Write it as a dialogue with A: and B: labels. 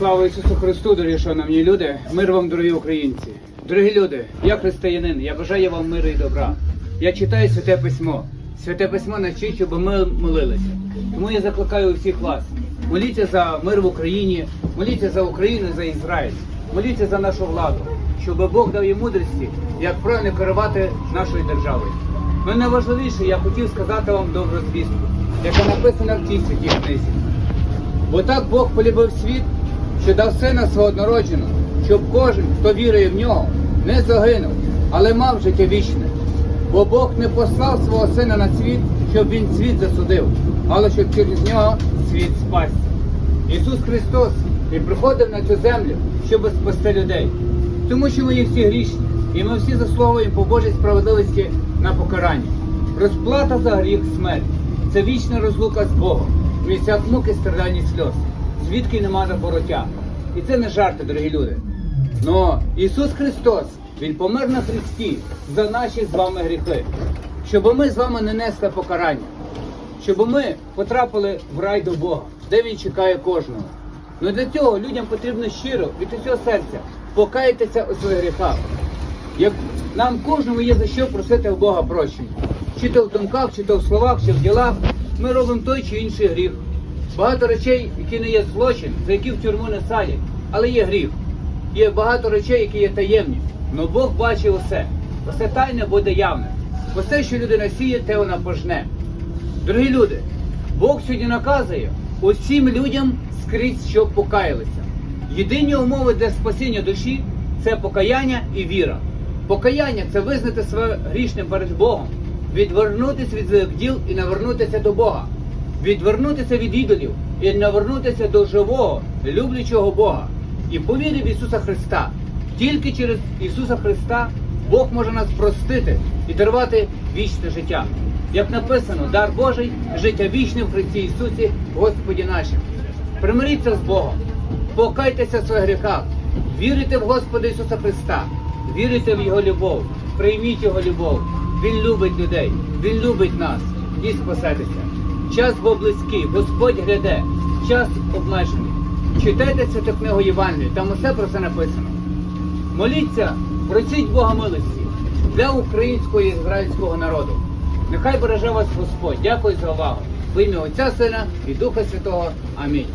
A: Слава Ісусу Христу, дорогі шановні люди, мир вам, дорогі українці. Дорогі люди, я християнин, я бажаю вам миру і добра. Я читаю святе письмо. Святе письмо навчить, щоб ми молилися. Тому я закликаю усіх вас. Моліться за мир в Україні, моліться за Україну, за Ізраїль, моліться за нашу владу, щоб Бог дав їй мудрості, як правильно керувати нашою державою. Ну найважливіше, я хотів сказати вам добру звістку, яка написана в тій святій книзі. Бо так Бог полюбив світ, що дав сина свого однородженого, щоб кожен, хто вірує в нього, не загинув, але мав життя вічне. Бо Бог не послав свого сина на світ, щоб він світ засудив, але щоб через нього світ спасся. Ісус Христос і приходив на цю землю, щоб спасти людей. Тому що ми є всі грішні, і ми всі заслуговуємо по Божій справедливості на покарання. Розплата за гріх смерть це вічна розлука з Богом, місця муки, страдань і сльоз, звідки нема забороття. І це не жарти, дорогі люди. Но Ісус Христос, Він помер на Христі за наші з вами гріхи, щоб ми з вами не несли покарання, щоб ми потрапили в рай до Бога, де Він чекає кожного. Ну для цього людям потрібно щиро від усього серця покаятися у своїх гріхах. Як нам кожному є за що просити у Бога прощення. Чи то в думках, чи то в словах, чи в ділах, ми робимо той чи інший гріх. Багато речей, які не є злочин, за які в тюрму не садять, але є гріх. Є багато речей, які є таємні. Но Бог бачить усе. Усе тайне буде явне. Усе, що людина сіє, те вона пожне. Дорогі люди, Бог сьогодні наказує усім людям скрізь, щоб покаялися. Єдині умови для спасіння душі це покаяння і віра. Покаяння це визнати себе грішним перед Богом, відвернутися від злих діл і навернутися до Бога, відвернутися від ідолів і навернутися до живого, люблячого Бога. І повірив в Ісуса Христа. Тільки через Ісуса Христа Бог може нас простити і дарувати вічне життя. Як написано, дар Божий, життя вічне в Христі Ісусі, Господі нашим. Примиріться з Богом, покайтеся в своїх гріхах, вірите в Господа Ісуса Христа, вірите в Його любов, прийміть Його любов. Він любить людей, Він любить нас і спасетеся. Час був близький, Господь гляде, час обмежений. Читайте цю книгу Євангелії, там усе про це написано. Моліться, просіть Бога милості для українського і ізраїльського народу. Нехай береже вас Господь. Дякую за увагу. В ім'я Отця Сина і Духа Святого. Амінь.